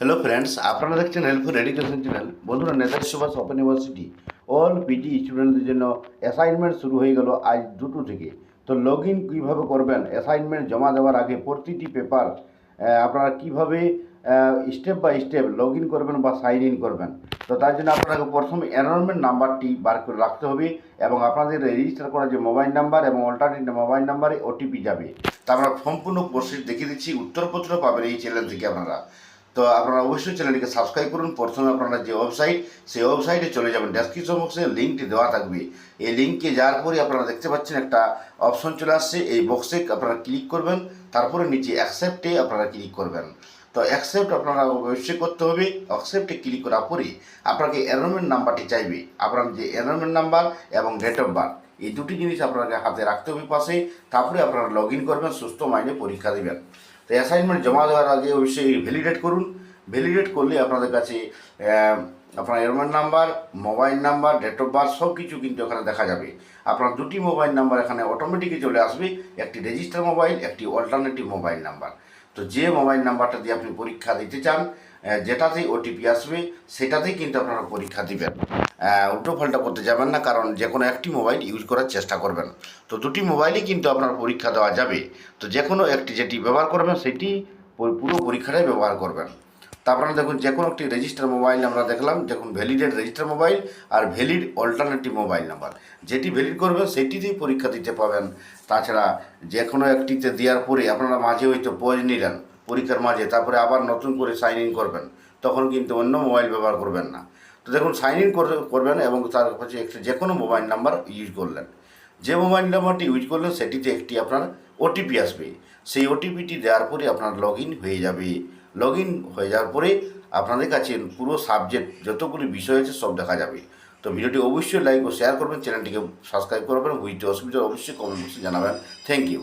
Hello friends আপনারা দেখছেন helpful education channel বন্ধুরা, Netaji Subhas open university. All PT স্টুডেন্টদের জন্য অ্যাসাইনমেন্ট শুরু হয়ে গেল আজ দুটো থেকে। তো লগ ইন কীভাবে করবেন অ্যাসাইনমেন্ট জমা দেওয়ার আগে প্রতিটি পেপার আপনারা কীভাবে step by step log in করবেন বা সাইন ইন করবেন। তো তার জন্য আপনাকে প্রথমে এনরোলমেন্ট নাম্বারটি বার করে রাখতে হবে এবং আপনাদের রেজিস্টার করা যে মোবাইল নাম্বার এবং অল্টারনেটিভ মোবাইল নাম্বারে ওটিপি যাবে। তা আমরা সম্পূর্ণ প্রসেস দেখিয়ে দিচ্ছি। উত্তরপত্র পাবেন এই চ্যানেল থেকে আপনারা। তো আপনারা অবশ্যই চ্যানেলটিকে সাবস্ক্রাইব করুন। প্রথমে আপনারা যে ওয়েবসাইট সেই ওয়েবসাইটে চলে যাবেন। ডেসক্রিপশন বক্সে লিঙ্কটি দেওয়া থাকবে। এই লিঙ্কে যাওয়ার পরে আপনারা দেখতে পাচ্ছেন একটা অপশন চলে আসছে। এই বক্সে আপনারা ক্লিক করবেন। তারপরে নিচে অ্যাকসেপ্টে আপনারা ক্লিক করবেন। তো অ্যাকসেপ্ট আপনারা অবশ্যই করতে হবে। অ্যাকসেপ্টে ক্লিক করার পরে আপনাকে এনরোলমেন্ট নাম্বারটি চাইবে। আপনার যে এনরোলমেন্ট নাম্বার এবং ডেট অফ বার্থ এই দুটি জিনিস আপনাকে হাতে রাখতে হবে পাশে। তারপরে আপনারা লগ করবেন, সুস্থ মাইনে পরীক্ষা দেবেন। তো অ্যাসাইনমেন্ট জমা দেওয়ার আগে অবশ্যই ভ্যালিডেট করুন। ভ্যালিডেট করলে আপনাদের কাছে আপনার enrolment number mobile number date of birth সব কিছু কিন্তু এখানে দেখা যাবে। আপনার দুটি মোবাইল নাম্বার এখানে অটোমেটিকই চলে আসবে। একটি রেজিস্টার মোবাইল একটি অল্টারনেটিভ মোবাইল নাম্বার তো যে মোবাইল নাম্বারটা দিয়ে আপনি পরীক্ষা দিতে চান যেটাতেই ওটিপি আসবে, সেটাতেই কিন্তু আপনারা পরীক্ষা দিবেন। উল্টো পাল্টা করতে যাবেন না, কারণ যে কোনো একটি মোবাইল ইউজ করার চেষ্টা করবেন। তো দুটি মোবাইলই কিন্তু আপনার পরীক্ষা দেওয়া যাবে। তো যে কোনো একটি যেটি ব্যবহার করবেন, সেটি পুরো পরীক্ষাটাই ব্যবহার করবেন। তারপরে দেখুন, যে কোনো একটি রেজিস্টার মোবাইল আমরা দেখলাম, দেখুন ভ্যালিডেড রেজিস্টার মোবাইল আর ভ্যালিড অল্টারনেটিভ মোবাইল নাম্বার যেটি ভ্যালিড করবেন, সেটিতেই পরীক্ষা দিতে পাবেন। তাছাড়া যে কোনো একটিতে দেওয়ার পরে আপনারা মাঝে হয়তো পজ নিলেন, পরীক্ষার মাঝে, তারপরে আবার নতুন করে সাইন ইন করবেন। তখন কিন্তু অন্য মোবাইল ব্যবহার করবেন না। তো দেখুন সাইন ইন করবেন এবং তার হচ্ছে একটি যে কোনো মোবাইল নাম্বার ইউজ করলেন। যে মোবাইল নাম্বারটি ইউজ করলেন, সেটিতে একটি আপনার ওটিপি আসবে। সেই ওটিপিটি দেওয়ার পরে আপনার লগ হয়ে যাবে। লগ হয়ে যাওয়ার পরে আপনাদের কাছে পুরো সাবজেক্ট যতগুলি বিষয় আছে সব দেখা যাবে। তো ভিডিওটি অবশ্যই লাইক ও শেয়ার করবেন চ্যানেলটিকে সাবস্ক্রাইব করবেন বুঝতে অসুবিধা অবশ্যই কমেন্ট বক্সে জানাবেন। Thank you